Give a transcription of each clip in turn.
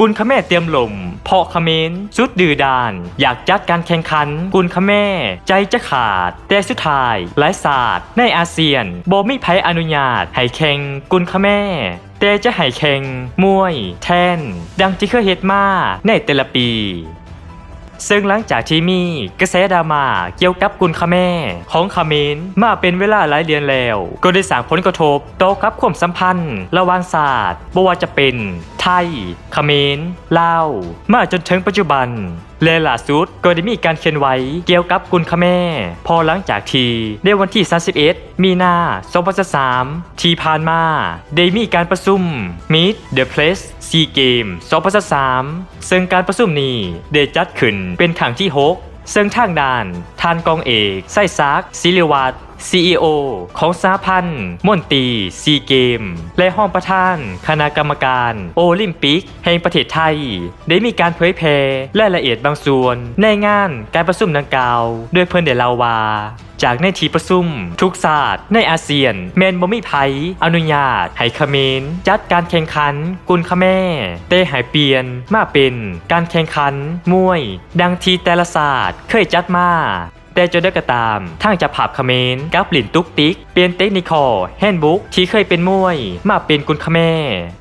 กุลขแม่เตรียมหล่มเพาะเขมรสุดดือดาน อยากจัดการแข่งขัน กุลขแม่ ใจจะขาด แต่สุดท้ายหลายศาสตร์ ในอาเซียนบมีไผอนุญาตให้แข่งกุลขแม่แต่จะให้แข่งมวย แทน ดังที่เคยเฮ็ดมาในแต่ละปีซึ่งหลังจากที่มีกระแสดราม่าเกี่ยวกับกุลคาแม่ของคาเขมนมาเป็นเวลาหลายเดือนแล้ว ก็ได้สร้างผลกระทบต่อกับความสัมพันธ์ ระหว่างศาสตร์บ่ว่าจะเป็น ทยเขมรลาวมาจนถึงปัจจุบันและล่าสุดก็ได้มีการเขียนไว้เกี่ยวกับกุลคาแม่พอหลังจากที่ในวันที่ 31 มีนา2023ที่ผ่านมา ได้มีการประชุม Meet the Press Sea Game 2023ซึ่งการประชุมนี้ได้จัดขึ้นเป็นครั้งที่ 6 ซึ่งทางด้านทานกองเอกไส้ซักศิริวัตร CEO ของสาพันธ์มนตรีซีเกม และห้องประธาน คณะกรรมการ โอลิมปิก แห่งประเทศไทย ได้มีการเผยแพร่รายละเอียดบางส่วน ในงานการประชุมดังกล่าว โดยเพิ่นได้เล่าวาจากในที่ประชุม ทุกศาสตร์ในอาเซียน แมนบ่มีไผอนุญาตให้เมรจัดการแข่งขัน กุลคแม่แต่ให้เปลี่ยนมาเป็นการแข่งขันมวย ดังที่แต่ละศาสตร์เคยจัดมา แต่จนได้ก็ตามทางจะภาพเขมรกับหลินตุกติก เปลี่ยนเทคนิคอแฮนด์บุ๊กที่เคยเป็นมวย มาเป็นกุลคแม่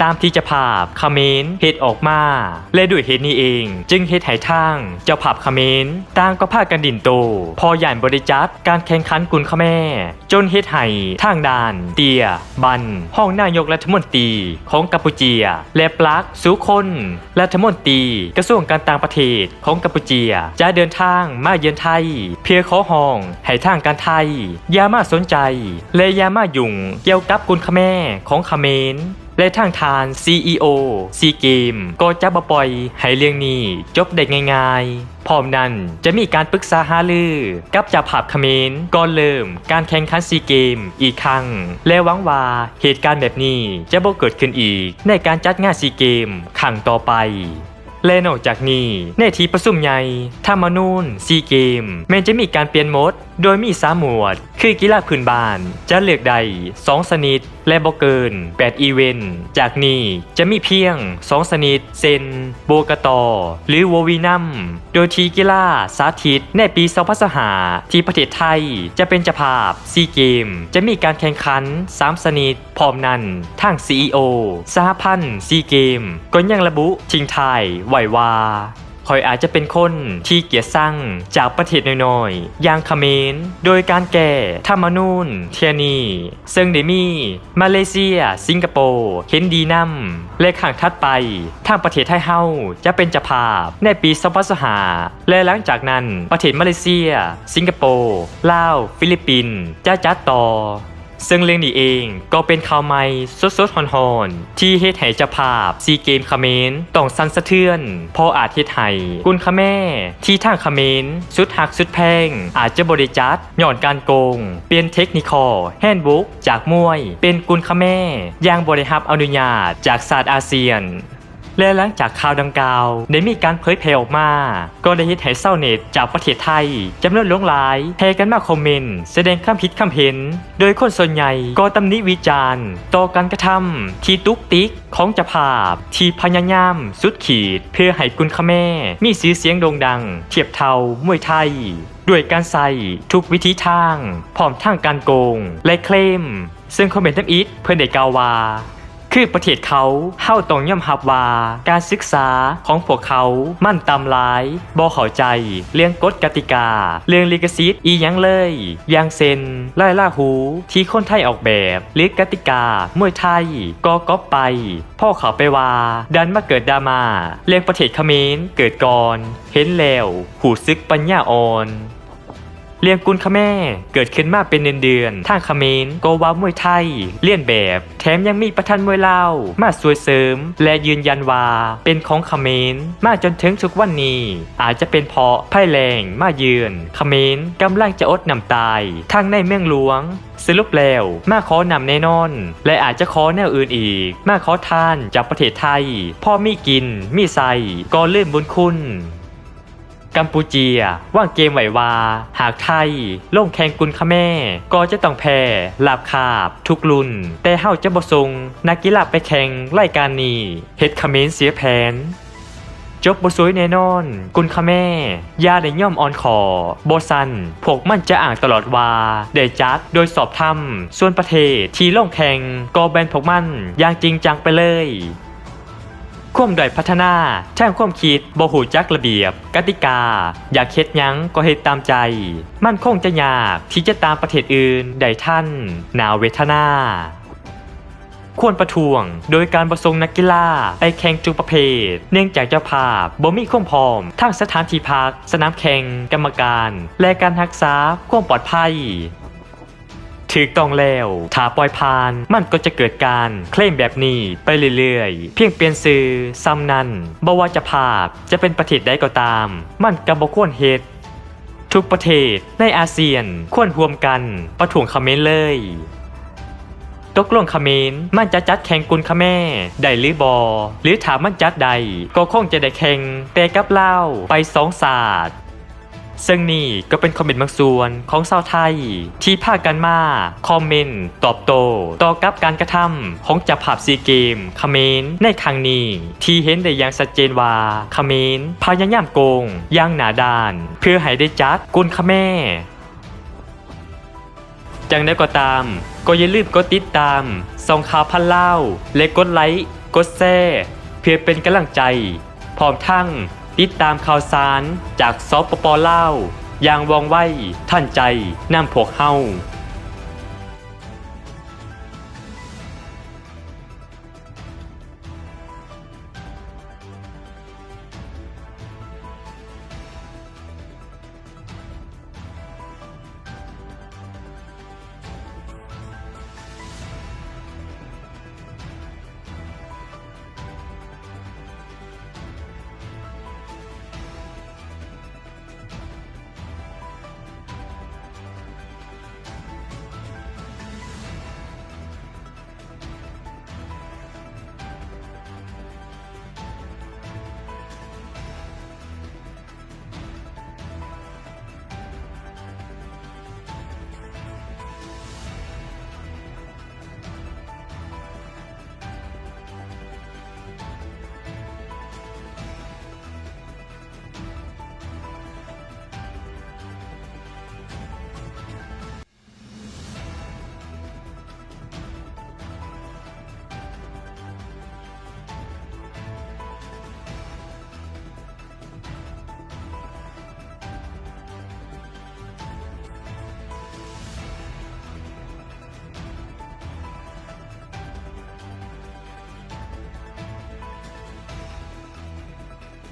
ตามที่จะภาพเขมรเฮ็ดออกมา และด้วยเหตุนี้เอง จึงเฮ็ดให้ทางเจ้าภาพเขมรต่างก็พากันดินโต พอใหญ่บริจัดการแข่งขันกุลคแม่ จนเฮ็ดให้ทางด่าน เตีย บัน ห้องนายกรัฐมนตรีของกัมพูเชีย และปลักสุคนรัฐมนตรีกระทรวงการต่างประเทศของกัมพูเชีย จะเดินทางมาเยือนไทย เพื่อขอห้อง ให้ทางการไทยอย่ามาสนใจ และอย่ามายุ่งเกี่ยวกับกุลคแม่ของเมรและทางทาน CEO ซีเกมก็จะบปล่อยให้เรื่องนี้จบได้ง่ายๆ พร้อมนั้นจะมีการปรึกษาหารือ กับจ้าภาพเขมรก่อนเริ่มการแข่งขันซีเกมอีกครั้ง และหวังว่าเหตุการณ์แบบนี้จะบ่เกิดขึ้นอีกในการจัดงานซีเกมครั้งต่อไป เละนอกจากนี้ในทีประสุมใหญ่ธรรมนูนซีเกมแม้จะมีการเปลี่ยนโหมด โดยมีสามหมวด คือกีฬาพื้นบ้าน จะเลือกใด2สนิทและบ่เกิน 8 อีเวนต์ จากนี้จะมีเพียง 2 สนิทเซน โบกตอ หรือโววีนัม โดยทีกีฬาสาธิตในปี2025ที่ประเทศไทยจะเป็นเจ้าภาพซีเกม จะมีการแข่งขัน 3 สนิทพร้อมนั้นทาง CEO สหพันธ์ซีเกม ก็ยังระบุทิ้งทายไว้ว่า คอยอาจจะเป็นคนที่เกียจสร้างจากประเทศน้อยๆ อย่างเขมร โดยการแก้ธรรมนูญเทียนีซึ่งได้มีมาเลเซีย สิงคโปร์เห็นดีนำและข้างถัดไปทางประเทศไทยเฮาจะเป็นจ้าภาพในปี2025และหลังจากนั้นประเทศมาเลเซีย สิงคโปร์ลาว ฟิลิปปินส์จะจัดต่อ ซึ่งเรื่องนี้เองก็เป็นข่าวใหม่สดๆฮอนๆที่เฮ็ดให้จะภาพซีเกมคาเขมนต้องสั่นสะเทือนพออาจเฮ็ดให้กุนคาแม่ ที่ทางคาเขมนสุดหักสุดแพง อาจจะบริจัดหย่อนการโกง เปลี่ยนเทคนิคอลแฮนด์บุ๊กจากมวย เป็นกุนคาแม่ย่างบริหับอนุญาตจากศาสตร์อาเซียน และหลังจากข่าวดังกล่าวได้มีการเผยแพร่ออกมา ก็ได้เฮ็ดให้เศร้าเน็ตจากประเทศไทยจำนวนหลวงหลายแพร่กันมาคอมเมนต์แสดงความคิดความเห็น โดยคนส่วนใหญ่ก็ตำหนิวิจารณ์ต่อการกระทำที่ตุกติกของจ้าภาพ ที่พยายามสุดขีด เพื่อให้กุนคแม่ มีชื่อเสียงโด่งดัง เทียบเท่ามวยไทยด้วยการใส่ทุกวิธีทาง พร้อมทางการโกง และเคลม ซึ่งคอมเมนต์ทัมอิทเพื่อนได้กล่าวว่า คือประเทศเขาเฮาต้องย่อมรับว่าการศึกษาของพวกเขามั่นตำหลายบ่เข้าใจ เรื่องกฎกติกา เรื่องลิขสิทธิ์อีหยังเลยอย่างเซนไล่ล่าหู ที่คนไทยออกแบบหรือกติกามวยไทยก็ก๊อปไป พ่อเขาไปว่า ดันมาเกิดดรามาเรื่องประเทศเขมรเกิดก่อน เห็นแล้วหูซึกปัญญาอ่อน เรียงกุลคแม่เกิดขึ้นมาเป็นเดือนๆทางเขมรก็ว่ามวยไทย เลียนแบบ แถมยังมีประธานมวยเลามาสวยเสริม และยืนยันว่าเป็นของเขมรมาจนถึงทุกวันนี้ อาจจะเป็นเพราะไพ่แรงมาเยือนเขมรกำลังจะอดนำตายทางในเมืองหลวงสรุปแล้วมาขอนำแน่นอน และอาจจะขอแนวอื่นอีก มาขอทานจากประเทศไทย พ่อมีกินมีใส่ก็เลื่มบุญคุณ กัมพูเชียว่างเกมไหววา หากไทยลงแข่งกุนคแม่ ก็จะต้องแพ้ลาบคาบ ทุกรุ่น แต่เฮาจะบ่ส่งนักกีฬาไปแข่งรายการนี้เฮ็ดเขมรเสียแผนจบบสวยแน่นอน กุนคะแม่ ยาได้ย่อมอ่อนคอบสัน พวกมันจะอ่างตลอดว่าได้จัด โดยสอบทำส่วนประเทศ ที่ลงแข่งก็แบนพวกมันอย่างจริงจังไปเลย ความด้อยพัฒนาแท่งความคิดบ่หูจักระเบียบ กติกา อยากเฮ็ดยังก็เฮ็ดตามใจ มันคงจะยากที่จะตามประเทศอื่นได้ท่านหนาวเวทนาควรประท้วง โดยการประสงค์นักกีฬาไปแข่งทุกประเภท เนื่องจากเจ้าภาพบ่มีความพร้อมทั้งสถานที่พัก สนามแข่ง กรรมการ และการรักษาความปลอดภัย ถูกต้องแล้วถ้าปล่อยผ่าน มันก็จะเกิดการเคลมแบบนี้ไปเรื่อยๆ เพียงเปลี่ยนซื้อซ้ำนั้นบ่ว่าจะภาพจะเป็นประเทศใดก็ตาม มันก็บ่ควรเฮ็ดทุกประเทศในอาเซียนควรร่วมกันประท้วงคอมเมนต์เลยตกลงคอมเมนมันจะจัดแข่งกุนคแม่ได้หรือบอ หรือถามมันจัดใด ก็คงจะได้แข่งแต่กับเล่าไปสองศาสตร์ ซึ่งนี่ก็เป็นคอมเมนต์บางส่วนของชาวไทย ที่พากันมา คอมเมนต์ ตอบโต้ต่อกับการกระทำของจับภาพซีเกมคอมเมนต์ในครั้งนี้ ที่เห็นได้อย่างชัดเจนว่าคอมเมนต์พยายามโกงอย่างหนาดาน เพื่อให้ได้จัดกุนคาแม่จังได้ก็ตาม ก็อย่าลืมกดติดตามส่องข่าวพันเล่า และกดไลค์ กดแชร์เพื่อเป็นกำลังใจ พร้อมทั้ง ติดตามข่าวสารจากสปปลาวอย่างว่องไวท่านใจนำพวกเฮา